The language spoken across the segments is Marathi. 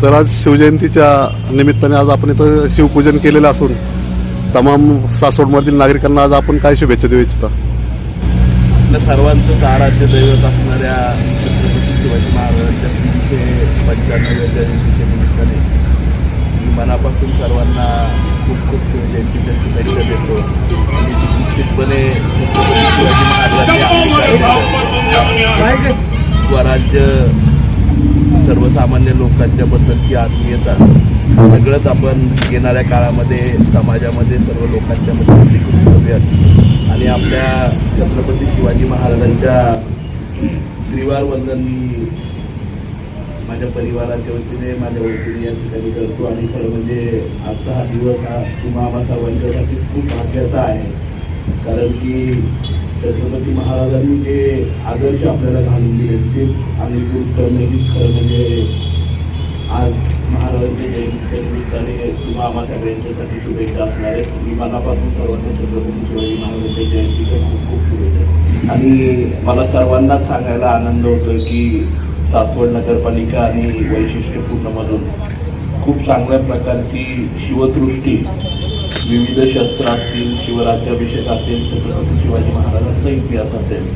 सर आज शिवजयंतीच्या निमित्ताने आज आपण इथं शिवपूजन केलेलं असून तमाम सासवडमधील नागरिकांना आज आपण काय शुभेच्छा देऊ इच्छिता? आपल्या सर्वांचं आराध्य दैवत असणाऱ्या छत्रपती शिवाजी महाराजांच्या तीनशे पंच्याण्णव्या जयंतीच्या निमित्ताने मी मनापासून सर्वांना खूप खूप शिवजयंतीच्या शुभेच्छा देतो. आणि निश्चितपणे छत्रपती शिवाजी महाराजांनी स्वराज्य सर्वसामान्य लोकांच्या बद्दलची आत्मीयता सगळंच आपण येणाऱ्या काळामध्ये समाजामध्ये सर्व लोकांच्या मध्ये करूयात आणि आपल्या छत्रपती शिवाजी महाराजांच्या त्रिवार वंदन मी माझ्या परिवाराच्या वतीने माझ्या वतीने या ठिकाणी करतो. आणि खरं म्हणजे आजचा हा दिवस हा तुम्हा वंशासाठी सर्वांच्यासाठी खूप भाग्याचा आहे. कारण की छत्रपती महाराजांनी जे आदर्श आपल्याला घालून दिले तेच आम्ही करणं हीच खरं म्हणजे आज महाराजांच्या जयंतीच्या निमित्ताने तुम्हा आम्हा सगळ्यांच्यासाठी शुभेच्छा असणार आहेत. मी मनापासून सर्वांना छत्रपती शिवाजी महाराजांच्या जयंतीच्या खूप खूप शुभेच्छा. आणि मला सर्वांनाच सांगायला आनंद होतो की सासवड नगरपालिका आणि वैशिष्ट्यपूर्णमधून खूप चांगल्या प्रकारची शिवसृष्टी विविध शस्त्र असतील शिवराज्याभिषेक असेल छत्रपती शिवाजी महाराजांचा इतिहास असेल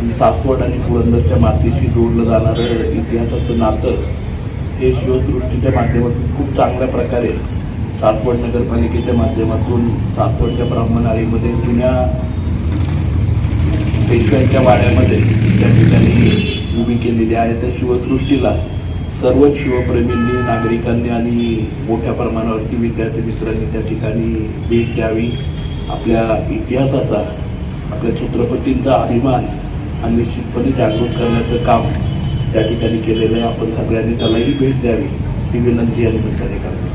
आणि सासवड आणि पुरंदरच्या मातीशी जोडलं जाणारं इतिहासाचं नातं हे शिवसृष्टीच्या माध्यमातून खूप चांगल्या प्रकारे सासवड नगरपालिकेच्या माध्यमातून सासवडच्या ब्राह्मणाळीमध्ये जुन्या पेशव्यांच्या वाड्यामध्ये त्या ठिकाणी उभी केलेली आहे. त्या शिवसृष्टीला सर्वच शिवप्रेमींनी नागरिकांनी आणि मोठ्या प्रमाणावरती विद्यार्थी मित्रांनी त्या ठिकाणी भेट द्यावी. आपल्या इतिहासाचा आपल्या छत्रपतींचा अभिमान हा निश्चितपणे जागृत करण्याचं काम त्या ठिकाणी केलेलं आहे. आपण सगळ्यांनी त्यालाही भेट द्यावी. ही विनंती या निमित्ताने करतो.